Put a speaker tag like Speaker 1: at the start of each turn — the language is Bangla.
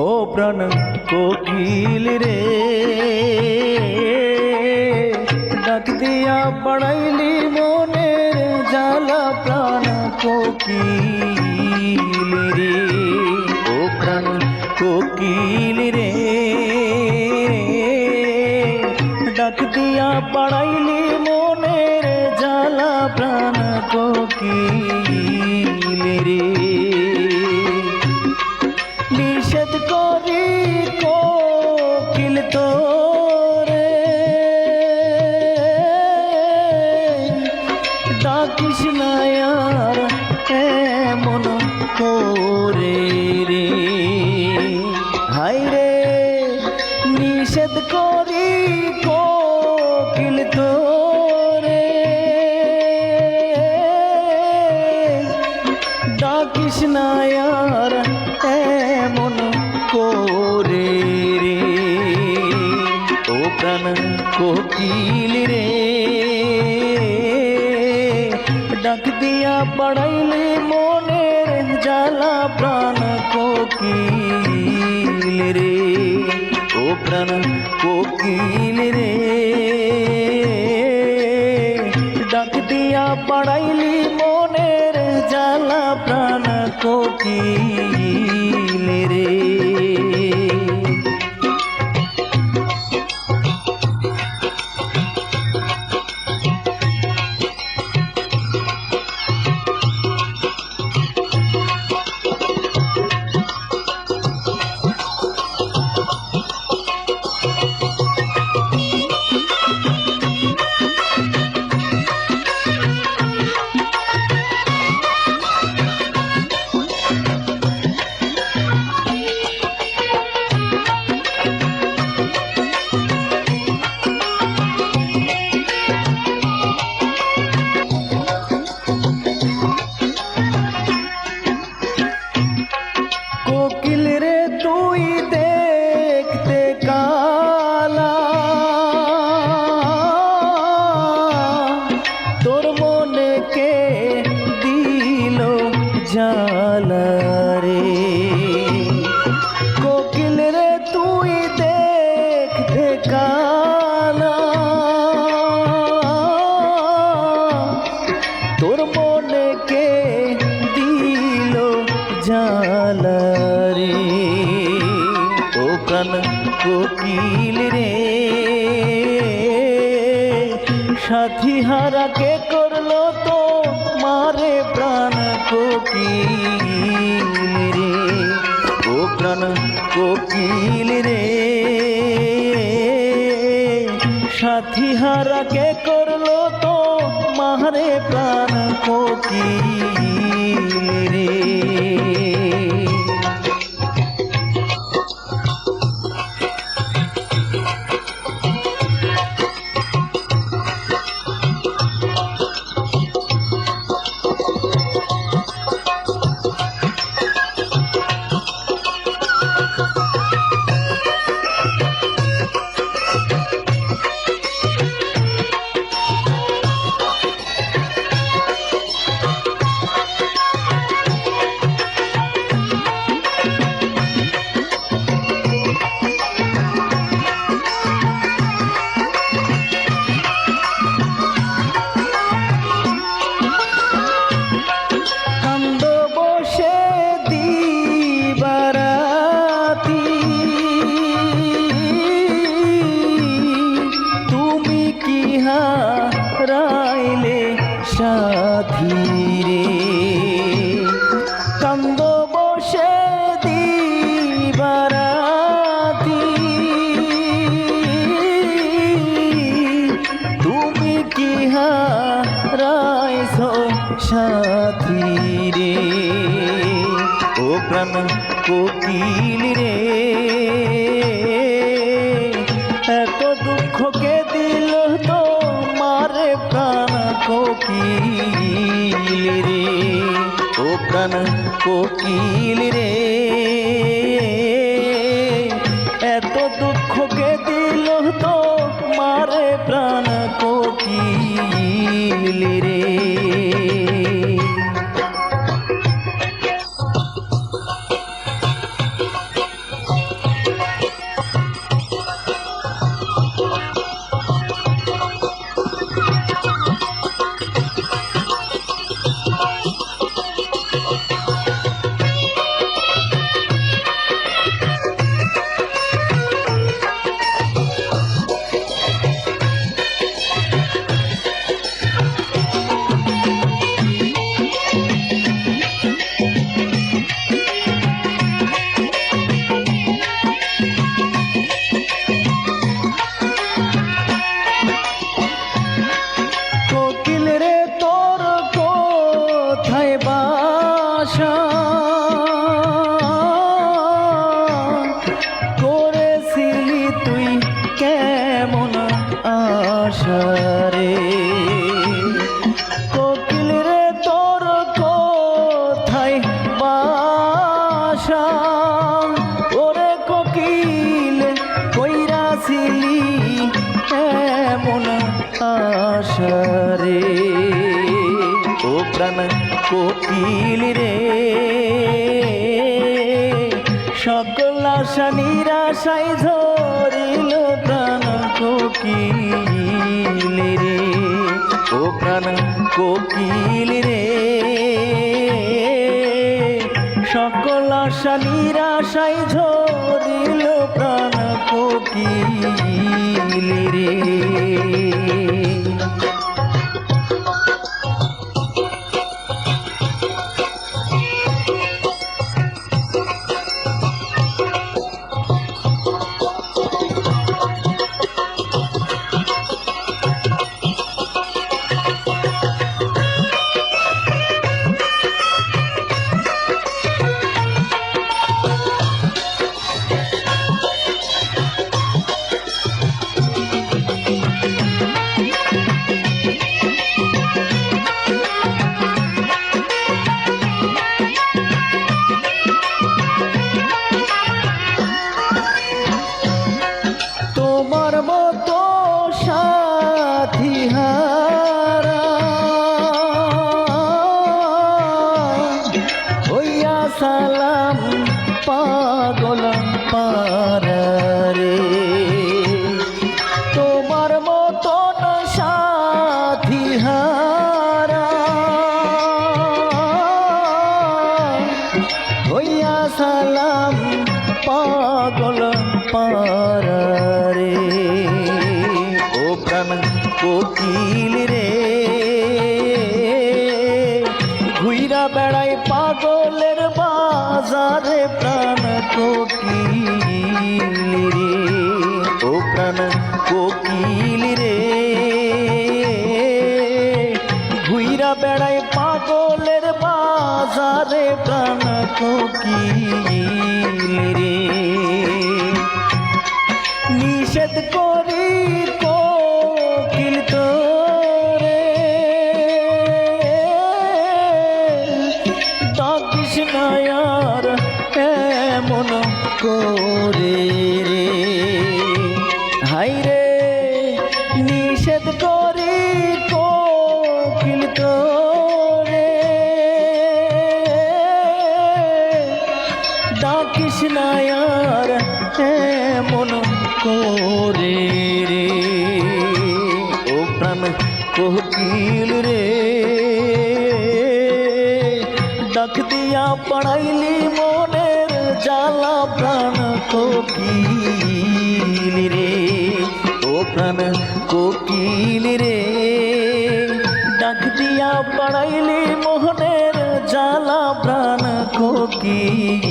Speaker 1: ও প্রাণ কোকিল রে। ডাক দিয়া বাড়াইলি মনের জ্বালা প্রাণ কোকিল রে। ও প্রাণ কোকিল রে। ডাক দিয়া বাড়াইলি ডাক দিয়া বাড়াইলে মনের জ্বালা প্রাণ কোকিল রে। ও প্রাণ কোকিল রে। ডাক দিয়া বাড়াইলি মনের জ্বালা প্রাণ কোকিল। জালা রে। কোকিল রে, তুই দেখতে কালা তোর মনে কে দিল জালা রে? প্রাণ কোকিল রে। সাথী হারা কে করল তো? মারে প্রাণ। কোকিল রে ও প্রাণ কোকিল রে। সাথী হারা কে করল তো? মারে প্রাণ কোকিল প্রাণ কোকিল রে। এত দুঃখকে দিল তো মারে প্রাণ কোকিল রে। ও প্রাণ কোকিল রে। এত দুঃখকে ভালোবাসা করেছিলি তুই কেমন আশারে? কোকিল রে, তোর কোথায় বাসা। ওরে কোকিল কইরাছিলি কেমন আশারে? ও প্রাণ সকল আশা নিরাশায় ধরিল প্রাণ কোকিল রে। ও প্রাণ কোকিল রে। সকল আশা নিরাশায় ঝরিল প্রাণ কোকিল রে। পাগল পারে তোমার মতো সাথী হারা। হইয়া সালাম পাগল পারে ও প্রাণ কোকিল প্রাণ কোকিল রে। নিষেধ করি ডাকিস নায়ার এমন করে রে। ও প্রাণ কোকিল রে। ডাক দিয়া পড়াইলি মনের জ্বালা প্রাণ কোকিল রে। ও প্রাণ কোকিল রে। ডাক দিয়া পড়াইলি মোহনের জ্বালা প্রাণ কোকিল